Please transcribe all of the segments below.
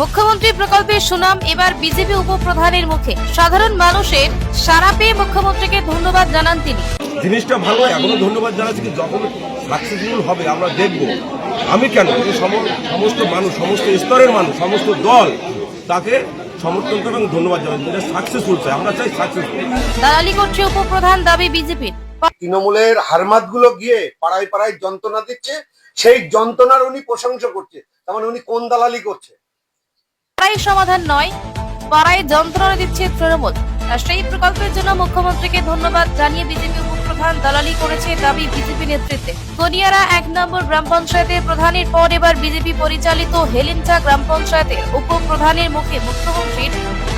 মুখ্যমন্ত্রী প্রকল্পের সুনাম এবার বিজেপি উপপ্রধানের মুখে। সাধারণ মানুষের সারা পেয়ে মুখ্যমন্ত্রীকে ধন্যবাদ জানান তিনি। জিনিসটা ভালো এখনও ধন্যবাদ জানাচ্ছি কি যখন সাকসেসফুল হবে আমরা দেখব। আমি কেন? সমস্ত মানুষ সমস্ত স্তরের মানুষ সমস্ত দল তাকে সমর্থন করে এবং ধন্যবাদ জানাচ্ছি। এটা সাকসেসফুল চাই আমরা চাই সাকসেসফুল দালালি করছে উপপ্রধান দাবি বিজেপির। তৃণমূলের হারমাতগুলো গিয়ে পাড়ায় পাড়ায় যন্ত্রণা দিচ্ছে সেই যন্ত্রণার উনি প্রশংসা করছে। তার মানে উনি কোন দালালি করছে? পাড়াই সমাধান নয়, পাড়ায় যন্ত্রণা দিচ্ছে তৃণমূল। আর সেই প্রকল্পের জন্য মুখ্যমন্ত্রীকে ধন্যবাদ জানিয়ে বিজেপি উপপ্রধান দালালি করেছে দাবি বিজেপি নেতৃত্বে। কনিয়ারা এক নম্বর গ্রাম পঞ্চায়েতের প্রধানের পর এবার বিজেপি পরিচালিত হেলিনচা গ্রাম পঞ্চায়েতের উপপ্রধানের মুখে মুখ্যমন্ত্রীর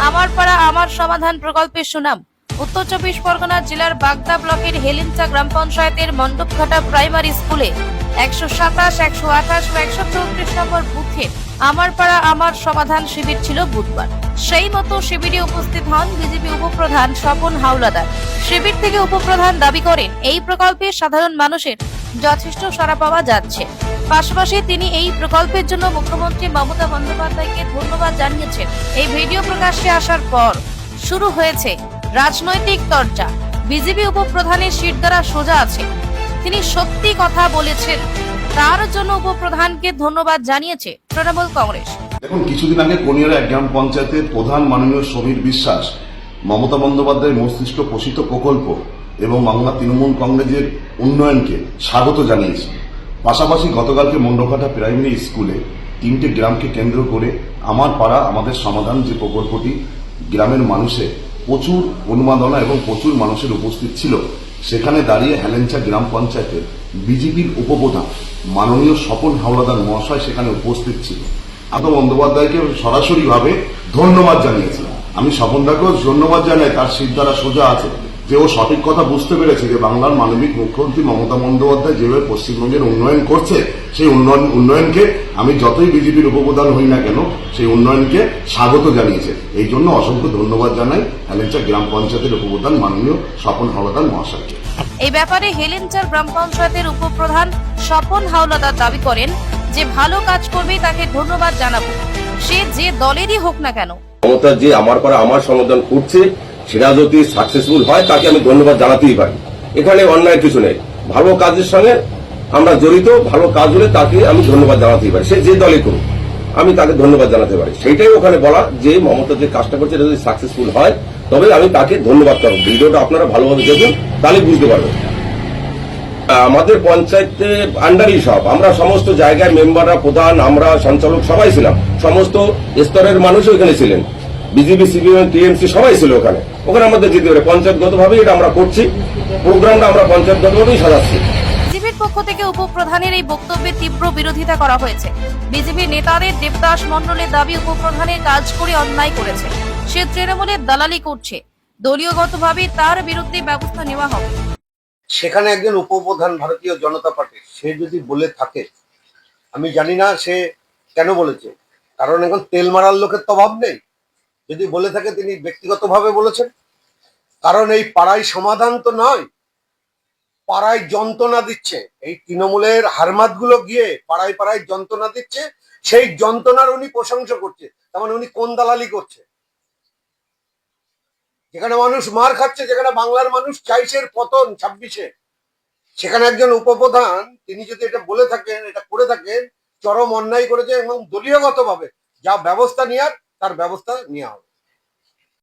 আমার পাড়া আমার সমাধান প্রকল্পের সুনাম। উত্তর চব্বিশ পরগনা জেলার বাগদা ব্লকের হেলিনচা গ্রাম পঞ্চায়েতের মণ্ডপঘাটা প্রাইমারি স্কুলে একশো সাতাশ, একশো আঠাশ ও একশো চৌত্রিশ নম্বর বুথে আমার পাড়া আমার সমাধান শিবির ছিল বুধবার। সেই মতো শিবিরে উপস্থিত হন বিজেপি উপপ্রধান স্বপন হাওলাদার। শিবির থেকে উপপ্রধান দাবি করেন, এই প্রকল্পে সাধারণ মানুষের যথেষ্ট সাড়া পাওয়া যাচ্ছে। পাশাপাশি তিনি এই প্রকল্পের জন্য মুখ্যমন্ত্রী মমতা বন্দ্যোপাধ্যায়কে ধন্যবাদ জানিয়েছেন। এই ভিডিও প্রকাশ্যে আসার পর শুরু হয়েছে রাজনৈতিক চর্চা। বিজেপি উপপ্রধানের সিট দ্বারা সোজা আছে। তিনি সত্যি কথা বলেছেন। তার জন্য উপপ্রধানকে ধন্যবাদ জানিয়েছে তৃণমূল কংগ্রেস। দেখুন, কিছুদিন আগে কনিয়ার গ্রাম পঞ্চায়েতের প্রধান মাননীয় সমীর বিশ্বাস, মমতা বন্দ্যোপাধ্যায়ের মস্তিষ্ক পোষিত প্রকল্প এবং বাংলা তৃণমূল কংগ্রেসের উন্নয়নকে স্বাগত জানিয়েছে। পাশাপাশি গতকালকে মন্ডকাটা প্রাইমারি স্কুলে তিনটে গ্রামকে কেন্দ্র করে আমার পাড়া আমাদের সমাধান যে প্রকল্পটি গ্রামের মানুষের প্রচুর উন্মাদনা এবং প্রচুর মানুষের উপস্থিত ছিল। সেখানে দাঁড়িয়ে হেলেঞ্চা গ্রাম পঞ্চায়েতের বিজেপির উপপ্রধান মাননীয় স্বপন হাওলাদার মহাশয় সেখানে উপস্থিত ছিল। আত বন্দ্যোপাধ্যায়কে সরাসরিভাবে ধন্যবাদ জানিয়েছিলাম। আমি স্বপনদাকেও ধন্যবাদ জানাই, তার সিদ্ধারা সোজা আছে। যে ও সঠিক কথা বুঝতে পেরেছে যে বাংলার মানবিক মুখ্যমন্ত্রী মমতা বন্দ্যোপাধ্যায় যেভাবে পশ্চিমবঙ্গের উন্নয়ন করছে সেই উন্নয়ন উন্নয়নকে আমি যতই বিজেপির উপপ্রধান হই না কেন সেই উন্নয়নকে স্বাগত জানিয়েছে। এই জন্য অসংখ্য ধন্যবাদ জানাই হ্যালেঞ্চা গ্রাম পঞ্চায়েতের উপপ্রধান মাননীয় স্বপন হাওলাদার মহাশয়কে। এই ব্যাপারে হেলেনচার গ্রাম পঞ্চায়েতের উপপ্রধান স্বপন হাওলাদার দাবি করেন যে ভালো কাজ করবে তাকে ধন্যবাদ জানাব। সে যে দলেরই হোক না কেন। মমতা যে আমার পরে আমার সমাধান করছে সেটা যদি সাকসেসফুল হয়, তাকে আমি ধন্যবাদ জানাতেই পারি। এখানে অন্যায় কিছু নেই। ভালো কাজের সঙ্গে আমরা জড়িত, ভালো কাজ হলে তাকে আমি ধন্যবাদ জানাতেই পারি। সে যে দলে করুক, আমি তাকে ধন্যবাদ জানাতে পারি। সেইটাই ওখানে বলা যে মমতা যে কাজটা করছে যদি সাকসেসফুল হয়, তবে আমি তাকে ধন্যবাদ করব ভিডিওটা আপনারা ভালোভাবে দেখুন, তাহলে বুঝতে পারবেন। আমাদের পঞ্চায়েতে আন্ডারই সব। আমরা সমস্ত জায়গায় মেম্বাররা প্রধান, আমরা সঞ্চালক সবাই ছিলাম। সমস্ত স্তরের মানুষ ওখানে ছিলেন। বিজেপি সিপিএম টিএমসি সবাই ছিল ওখানে। ওখানে আমাদের যেতে পারে পঞ্চায়েতগতভাবে এটা আমরা করছি প্রোগ্রামটা আমরা পঞ্চায়েতগতভাবেই সাজাচ্ছি। বিজেপির পক্ষ থেকে উপপ্রধানের এই বক্তব্যে তীব্র বিরোধিতা করা হয়েছে। বিজেপি নেতাদের দেবদাস মণ্ডলের দাবি উপপ্রধানের কাজ করে অন্যায় করেছে। সে তৃণমূলের দালালি করছে। দলীয়গতভাবে তার বিরুদ্ধে ব্যবস্থা নেওয়া হবে। সেখানে একজন উপপ্রধান ভারতীয় জনতা পার্টির সে যদি বলে থাকে আমি জানি না সে কেন বলেছে। কারণ এখন তেল মারার লোকের তো অভাব নেই। যদি বলে থাকে তিনি ব্যক্তিগতভাবে বলেছেন। কারণ এই পাড়ায় সমাধান তো নয়। পাড়ায় যন্ত্রণা দিচ্ছে। এই তৃণমূলের হারমাতগুলো গিয়ে পাড়ায় পাড়ায় যন্ত্রণা দিচ্ছে। সেই যন্ত্রণার উনি প্রশংসা করছে। তার মানে উনি কোন দালালি করছে? যেখানে মানুষ মার খাচ্ছে, যেখানে বাংলার মানুষ চাইছে পতন ছাব্বিশে। সেখানে একজন উপপ্রধান, তিনি যদি এটা বলে থাকেন, এটা করে থাকেন, চরম অন্যায় করেছে এবং দলীয়গতভাবে যা ব্যবস্থা নেওয়ার তার ব্যবস্থা নেওয়া হবে।